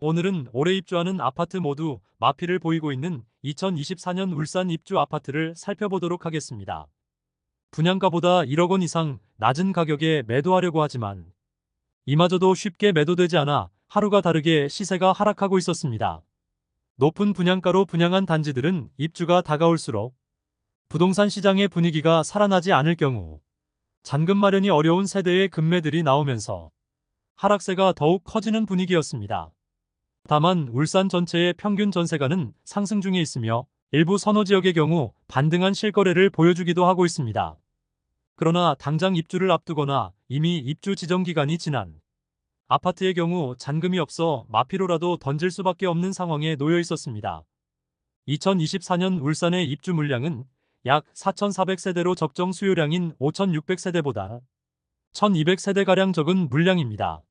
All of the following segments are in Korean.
오늘은 올해 입주하는 아파트 모두 마피를 보이고 있는 2024년 울산 입주 아파트를 살펴보도록 하겠습니다. 분양가보다 1억 원 이상 낮은 가격에 매도하려고 하지만 이마저도 쉽게 매도되지 않아 하루가 다르게 시세가 하락하고 있었습니다. 높은 분양가로 분양한 단지들은 입주가 다가올수록 부동산 시장의 분위기가 살아나지 않을 경우 잔금 마련이 어려운 세대의 급매들이 나오면서 하락세가 더욱 커지는 분위기였습니다. 다만 울산 전체의 평균 전세가는 상승 중에 있으며 일부 선호 지역의 경우 반등한 실거래를 보여주기도 하고 있습니다. 그러나 당장 입주를 앞두거나 이미 입주 지정 기간이 지난 아파트의 경우 잔금이 없어 마피로라도 던질 수밖에 없는 상황에 놓여 있었습니다. 2024년 울산의 입주 물량은 약 4,400세대로 적정 수요량인 5,600세대보다 1,200세대가량 적은 물량입니다.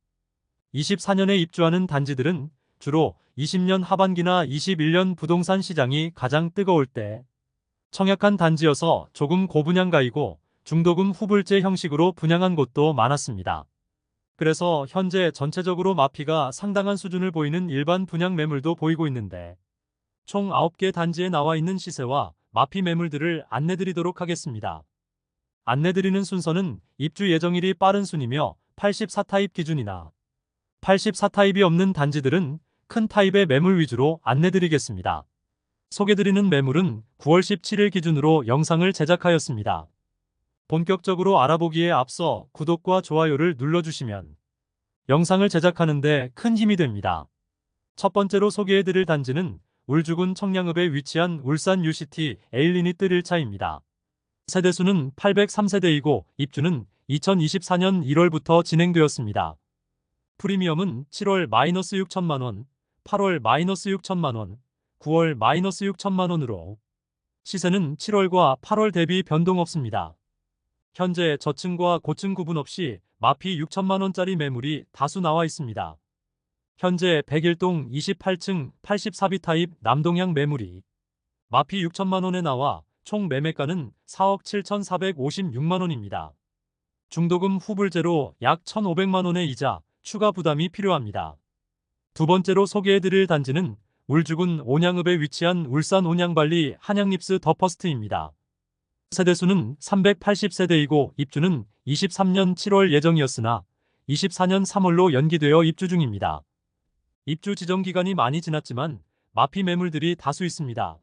24년에 입주하는 단지들은 주로 20년 하반기나 21년 부동산 시장이 가장 뜨거울 때 청약한 단지여서 조금 고분양가이고 중도금 후불제 형식으로 분양한 곳도 많았습니다. 그래서 현재 전체적으로 마피가 상당한 수준을 보이는 일반 분양 매물도 보이고 있는데 총 9개 단지에 나와 있는 시세와 마피 매물들을 안내드리도록 하겠습니다. 안내드리는 순서는 입주 예정일이 빠른 순이며 84타입 기준이나 84타입이 없는 단지들은 큰 타입의 매물 위주로 안내드리겠습니다. 소개드리는 매물은 9월 17일 기준으로 영상을 제작하였습니다. 본격적으로 알아보기에 앞서 구독과 좋아요를 눌러주시면 영상을 제작하는데 큰 힘이 됩니다. 첫 번째로 소개해드릴 단지는 울주군 청량읍에 위치한 울산 UCT 에일리니트 1차입니다. 세대수는 803세대이고 입주는 2024년 1월부터 진행되었습니다. 프리미엄은 7월 마이너스 6천만원, 8월 마이너스 6천만 원, 9월 마이너스 6천만 원으로 시세는 7월과 8월 대비 변동 없습니다. 현재 저층과 고층 구분 없이 마피 6천만 원짜리 매물이 다수 나와 있습니다. 현재 101동 28층 84비 타입 남동향 매물이 마피 6천만 원에 나와 총 매매가는 4억 7,456만 원입니다. 중도금 후불제로 약 1,500만 원의 이자, 추가 부담이 필요합니다. 두 번째로 소개해드릴 단지는 울주군 온양읍에 위치한 울산 온양발리 한양립스 더퍼스트입니다. 세대수는 380세대이고 입주는 23년 7월 예정이었으나 24년 3월로 연기되어 입주 중입니다. 입주 지정 기간이 많이 지났지만 마피 매물들이 다수 있습니다.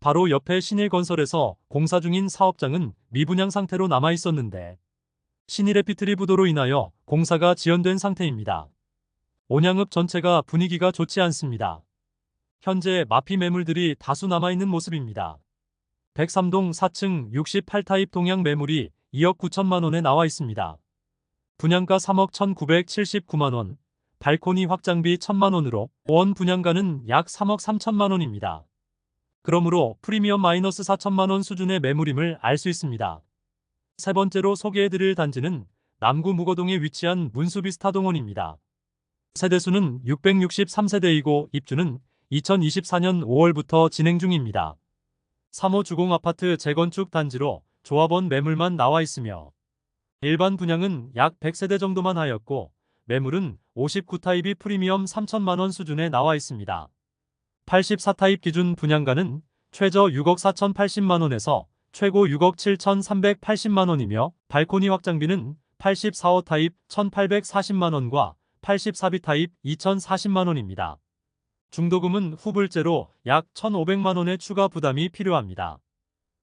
바로 옆에 신일건설에서 공사 중인 사업장은 미분양 상태로 남아 있었는데 신일의 피트리 부도로 인하여 공사가 지연된 상태입니다. 온양읍 전체가 분위기가 좋지 않습니다. 현재 마피 매물들이 다수 남아있는 모습입니다. 103동 4층 68타입 동양 매물이 2억 9천만 원에 나와 있습니다. 분양가 3억 1,979만 원, 발코니 확장비 1천만 원으로 원 분양가는 약 3억 3천만 원입니다. 그러므로 프리미엄 마이너스 4천만 원 수준의 매물임을 알 수 있습니다. 세 번째로 소개해드릴 단지는 남구 무거동에 위치한 문수비스타동원입니다. 세대수는 663세대이고 입주는 2024년 5월부터 진행 중입니다. 3호 주공 아파트 재건축 단지로 조합원 매물만 나와 있으며 일반 분양은 약 100세대 정도만 하였고 매물은 59타입이 프리미엄 3천만원 수준에 나와 있습니다. 84타입 기준 분양가는 최저 6억 4,080만원에서 최고 6억 7,380만원이며 발코니 확장비는 84호 타입 1,840만원과 84비 타입 2,040만원입니다. 중도금은 후불제로 약 1,500만원의 추가 부담이 필요합니다.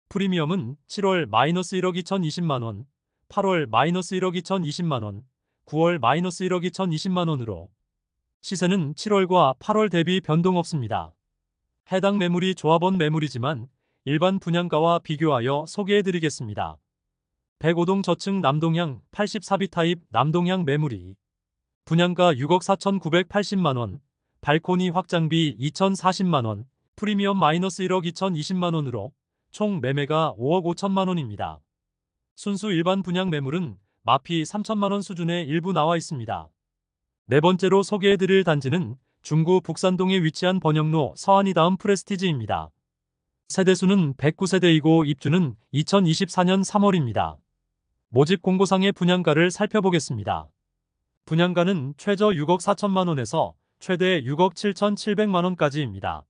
프리미엄은 7월 마이너스 1억 2,020만원, 8월 마이너스 1억 2,020만원, 9월 마이너스 1억 2,020만원으로 시세는 7월과 8월 대비 변동 없습니다. 해당 매물이 조합원 매물이지만 일반 분양가와 비교하여 소개해드리겠습니다. 105동 저층 남동향 84비 타입 남동향 매물이 분양가 6억 4,980만원, 발코니 확장비 2,040만원, 프리미엄 마이너스 1억 2,020만원으로 총 매매가 5억 5천만원입니다. 순수 일반 분양 매물은 마피 3천만원 수준의 일부 나와 있습니다. 네 번째로 소개해드릴 단지는 중구 북산동에 위치한 번영로 서안이 다음 프레스티지입니다. 세대수는 109세대이고 입주는 2024년 3월입니다. 모집 공고상의 분양가를 살펴보겠습니다. 분양가는 최저 6억 4천만 원에서 최대 6억 7,700만 원까지입니다.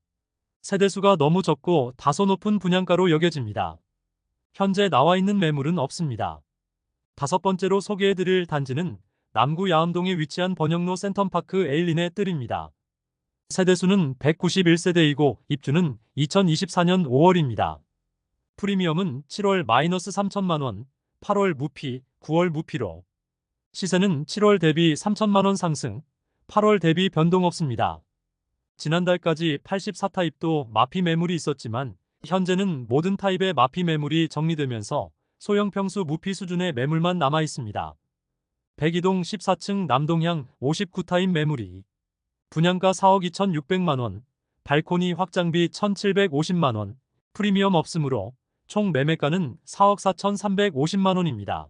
세대수가 너무 적고 다소 높은 분양가로 여겨집니다. 현재 나와 있는 매물은 없습니다. 다섯 번째로 소개해드릴 단지는 남구 야암동에 위치한 번영로 센텀파크 에일린의 뜰입니다. 세대수는 191세대이고 입주는 2024년 5월입니다. 프리미엄은 7월 마이너스 3천만 원, 8월 무피, 9월 무피로 시세는 7월 대비 3천만 원 상승, 8월 대비 변동 없습니다. 지난달까지 84타입도 마피 매물이 있었지만 현재는 모든 타입의 마피 매물이 정리되면서 소형 평수 무피 수준의 매물만 남아 있습니다. 백이동 14층 남동향 59타입 매물이 분양가 4억 2,600만 원, 발코니 확장비 1,750만 원, 프리미엄 없으므로 총 매매가는 4억 4,350만 원입니다.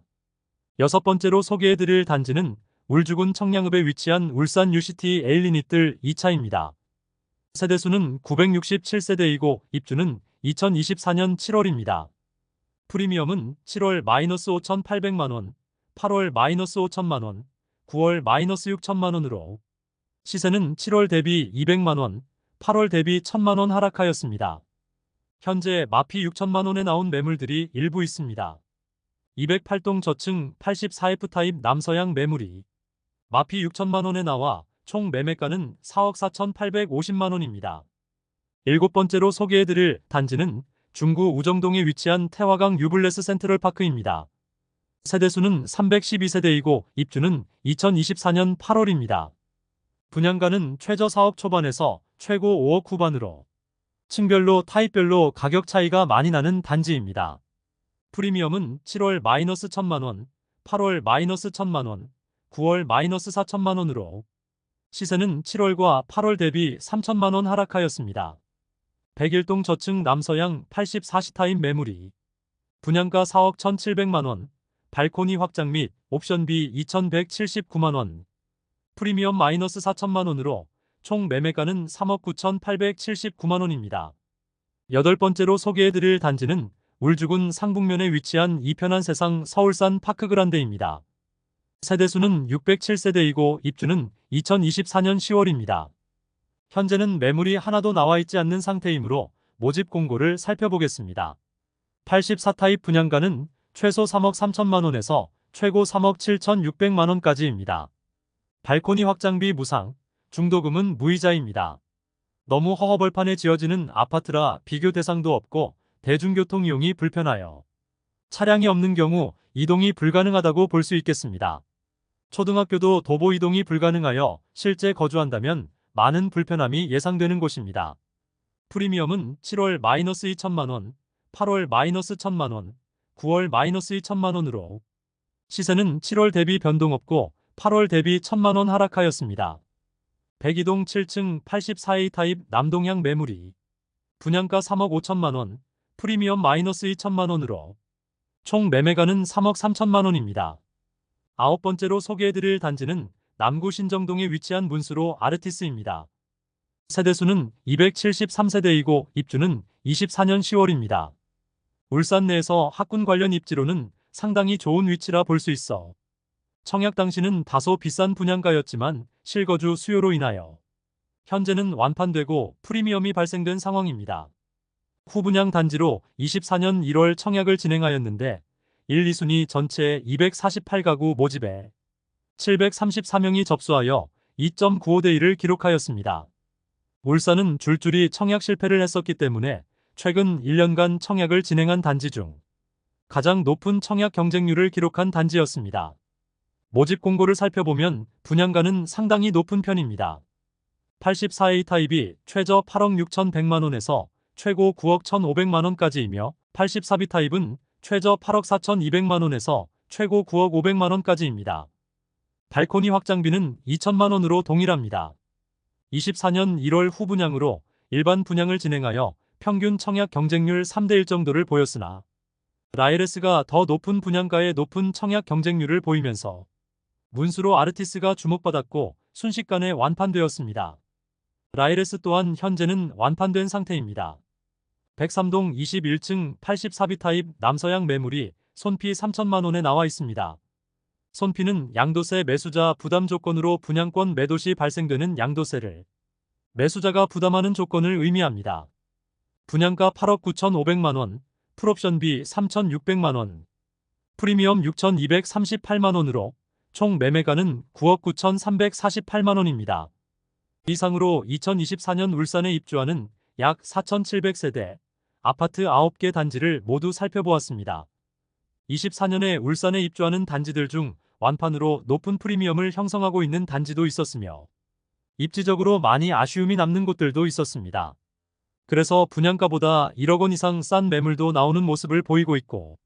여섯 번째로 소개해드릴 단지는 울주군 청량읍에 위치한 울산 UCT 에일리니뜰 2차입니다. 세대수는 967세대이고 입주는 2024년 7월입니다. 프리미엄은 7월 마이너스 5,800만원, 8월 마이너스 5천만원, 9월 마이너스 6천만원으로 시세는 7월 대비 200만원, 8월 대비 1000만원 하락하였습니다. 현재 마피 6천만원에 나온 매물들이 일부 있습니다. 208동 저층 84F 타입 남서양 매물이 마피 6천만원에 나와 총 매매가는 4억 4,850만원입니다. 일곱 번째로 소개해드릴 단지는 중구 우정동에 위치한 태화강 유블레스 센트럴파크입니다. 세대수는 312세대이고 입주는 2024년 8월입니다. 분양가는 최저 4억 초반에서 최고 5억 후반으로 층별로 타입별로 가격 차이가 많이 나는 단지입니다. 프리미엄은 7월 마이너스 1천만원, 8월 마이너스 1천만원, 9월 마이너스 4천만원으로 시세는 7월과 8월 대비 3천만원 하락하였습니다. 101동 저층 남서양 84시타임 매물이 분양가 4억 1,700만원, 발코니 확장 및 옵션비 2,179만원, 프리미엄 마이너스 4천만원으로 총 매매가는 3억 9,879만원입니다. 여덟 번째로 소개해드릴 단지는 울주군 상북면에 위치한 이편한 세상 서울산 파크그란데입니다. 세대수는 607세대이고 입주는 2024년 10월입니다. 현재는 매물이 하나도 나와 있지 않는 상태이므로 모집 공고를 살펴보겠습니다. 84타입 분양가는 최소 3억 3천만 원에서 최고 3억 7천6백만 원까지입니다. 발코니 확장비 무상, 중도금은 무이자입니다. 너무 허허벌판에 지어지는 아파트라 비교 대상도 없고 대중교통 이용이 불편하여 차량이 없는 경우 이동이 불가능하다고 볼 수 있겠습니다. 초등학교도 도보 이동이 불가능하여 실제 거주한다면 많은 불편함이 예상되는 곳입니다. 프리미엄은 7월 마이너스 2천만원, 8월 마이너스 1천만원, 9월 마이너스 2천만원으로 시세는 7월 대비 변동 없고 8월 대비 1천만원 하락하였습니다. 백이동 7층 84A 타입 남동향 매물이 분양가 3억 5천만원, 프리미엄 마이너스 2천만 원으로 총 매매가는 3억 3천만 원입니다. 아홉 번째로 소개해드릴 단지는 남구 신정동에 위치한 문수로 아르티스입니다. 세대수는 273세대이고 입주는 24년 10월입니다. 울산 내에서 학군 관련 입지로는 상당히 좋은 위치라 볼 수 있어 청약 당시는 다소 비싼 분양가였지만 실거주 수요로 인하여 현재는 완판되고 프리미엄이 발생된 상황입니다. 후분양 단지로 24년 1월 청약을 진행하였는데 1, 2순위 전체 248가구 모집에 734명이 접수하여 2.95대 1을 기록하였습니다. 울산은 줄줄이 청약 실패를 했었기 때문에 최근 1년간 청약을 진행한 단지 중 가장 높은 청약 경쟁률을 기록한 단지였습니다. 모집 공고를 살펴보면 분양가는 상당히 높은 편입니다. 84A 타입이 최저 8억 6,100만원에서 최고 9억 1,500만 원까지이며 84B 타입은 최저 8억 4,200만 원에서 최고 9억 500만 원까지입니다. 발코니 확장비는 2천만 원으로 동일합니다. 24년 1월 후분양으로 일반 분양을 진행하여 평균 청약 경쟁률 3대1 정도를 보였으나 라이레스가 더 높은 분양가의 높은 청약 경쟁률을 보이면서 문수로 아르티스가 주목받았고 순식간에 완판되었습니다. 라이레스 또한 현재는 완판된 상태입니다. 103동 21층 84비 타입 남서양 매물이 손피 3천만 원에 나와 있습니다. 손피는 양도세 매수자 부담 조건으로 분양권 매도 시 발생되는 양도세를 매수자가 부담하는 조건을 의미합니다. 분양가 8억 9,500만 원, 풀옵션비 3,600만 원, 프리미엄 6,238만 원으로 총 매매가는 9억 9,348만 원입니다. 이상으로 2024년 울산에 입주하는 약 4,700세대 아파트 9개 단지를 모두 살펴보았습니다. 24년에 울산에 입주하는 단지들 중 완판으로 높은 프리미엄을 형성하고 있는 단지도 있었으며 입지적으로 많이 아쉬움이 남는 곳들도 있었습니다. 그래서 분양가보다 1억 원 이상 싼 매물도 나오는 모습을 보이고 있고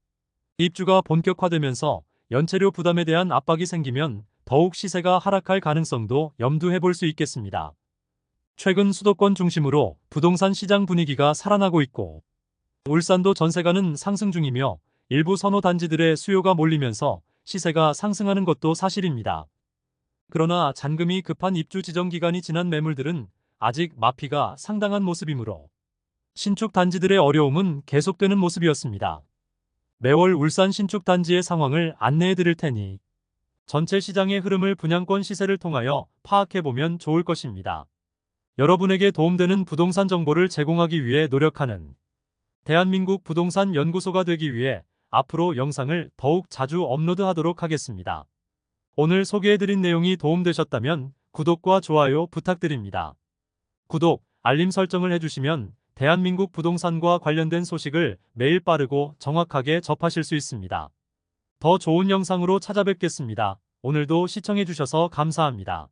입주가 본격화되면서 연체료 부담에 대한 압박이 생기면 더욱 시세가 하락할 가능성도 염두해 볼 수 있겠습니다. 최근 수도권 중심으로 부동산 시장 분위기가 살아나고 있고 울산도 전세가는 상승 중이며 일부 선호 단지들의 수요가 몰리면서 시세가 상승하는 것도 사실입니다. 그러나 잔금이 급한 입주 지정 기간이 지난 매물들은 아직 마피가 상당한 모습이므로 신축 단지들의 어려움은 계속되는 모습이었습니다. 매월 울산 신축 단지의 상황을 안내해 드릴 테니 전체 시장의 흐름을 분양권 시세를 통하여 파악해 보면 좋을 것입니다. 여러분에게 도움되는 부동산 정보를 제공하기 위해 노력하는 대한민국 부동산 연구소가 되기 위해 앞으로 영상을 더욱 자주 업로드하도록 하겠습니다. 오늘 소개해드린 내용이 도움되셨다면 구독과 좋아요 부탁드립니다. 구독, 알림 설정을 해주시면 대한민국 부동산과 관련된 소식을 매일 빠르고 정확하게 접하실 수 있습니다. 더 좋은 영상으로 찾아뵙겠습니다. 오늘도 시청해주셔서 감사합니다.